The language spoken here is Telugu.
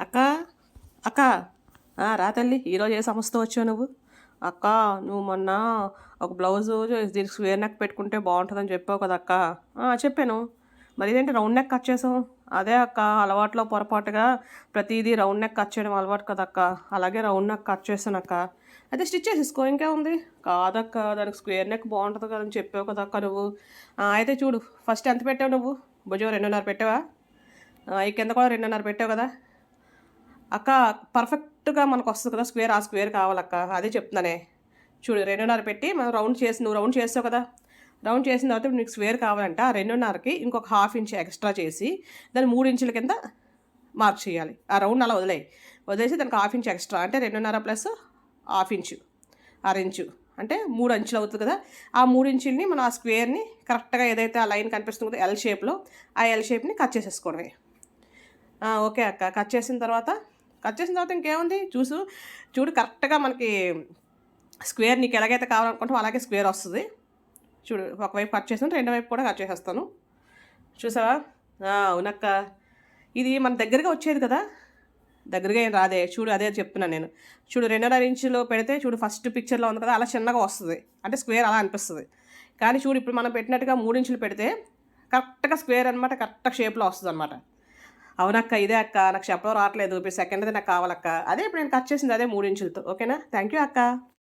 అక్క అక్క. ఆ, రా తల్లి ఈరోజు ఏ సంస్థ వచ్చావు నువ్వు? అక్క నువ్వు మొన్న ఒక బ్లౌజు దీనికి స్క్వేర్ నెక్ పెట్టుకుంటే బాగుంటుందని చెప్పావు కదా అక్క. చెప్పాను. మరి ఇదేంటి రౌండ్ నెక్ కట్ చేసావు? అదే అక్క అలవాట్లో పొరపాటుగా ప్రతిదీ రౌండ్ నెక్ కట్ చేయడం అలవాటు కదా అక్క. అలాగే రౌండ్ నెక్ కట్ చేశాను అక్క. అయితే స్టిచ్ చేసేసుకో ఇంకే ఉంది కాదక్క దానికి స్క్వేర్ నెక్ బాగుంటుంది కదని చెప్పావు కదా అక్క నువ్వు. అయితే చూడు ఫస్ట్ ఎంత పెట్టావు నువ్వు? భుజం రెండున్నర పెట్టావా? ఈ కింద కూడా రెండున్నర పెట్టావు కదా. అక్క పర్ఫెక్ట్గా మనకు వస్తుంది కదా స్క్వేర్ ఆ స్క్వేర్ కావాలక్క. అదే చెప్తున్నానే. చూడు రెండున్నర పెట్టి మనం రౌండ్ చేసి నువ్వు రౌండ్ చేస్తావు కదా. రౌండ్ చేసిన తర్వాత నీకు స్క్వేర్ కావాలంటే. ఆ రెండున్నరకి ఇంకొక హాఫ్ ఇంచ్ ఎక్స్ట్రా చేసి దాన్ని మూడు ఇంచుల కింద మార్క్ చేయాలి. ఆ రౌండ్ అలా వదిలేయి. వదిలేసి దానికి హాఫ్ ఇంచ్ ఎక్స్ట్రా అంటే రెండున్నర ప్లస్ హాఫ్ ఇంచు అర ఇంచు అంటే మూడు అంచులు అవుతుంది కదా. ఆ మూడు ఇంచుల్ని మనం ఆ స్క్వేర్ని కరెక్ట్గా ఏదైతే ఆ లైన్ కనిపిస్తుందో ఎల్ షేప్లో ఆ ఎల్ షేప్ని కట్ చేసేసుకోవడమే ఓకే అక్క. కట్ చేసిన తర్వాత కట్ చేసిన తర్వాత ఇంకేముంది? చూసు. చూడు కరెక్ట్గా మనకి స్క్వేర్ నీకు ఎలాగైతే కావాలనుకుంటావు అలాగే స్క్వేర్ వస్తుంది. చూడు ఒకవైపు కట్ చేసాను రెండో వైపు కూడా కట్ చేసేస్తాను. చూసావా? అవునక్క. ఇది మన దగ్గరగా వచ్చేది కదా? దగ్గరగా ఏం రాదే. చూడు అదే చెప్తున్నాను నేను. చూడు రెండున్నర ఇంచులో పెడితే చూడు ఫస్ట్ పిక్చర్లో ఉంది కదా అలా చిన్నగా వస్తుంది. అంటే స్క్వేర్ అలా అనిపిస్తుంది. కానీ చూడు ఇప్పుడు మనం పెట్టినట్టుగా మూడు ఇంచులు పెడితే కరెక్ట్గా స్క్వేర్ అనమాట కరెక్ట్ షేప్లో వస్తుంది అనమాట అవునక్క ఇదే అక్క. నాకు చెప్పడం రావట్లేదు. ఇప్పుడు సెకండ్ది నాకు కావాలక్క. అదే ఇప్పుడు నేను కట్ చేసింది అదే మూడు ఇంచులతో ఓకేనా థ్యాంక్ యూ అక్క.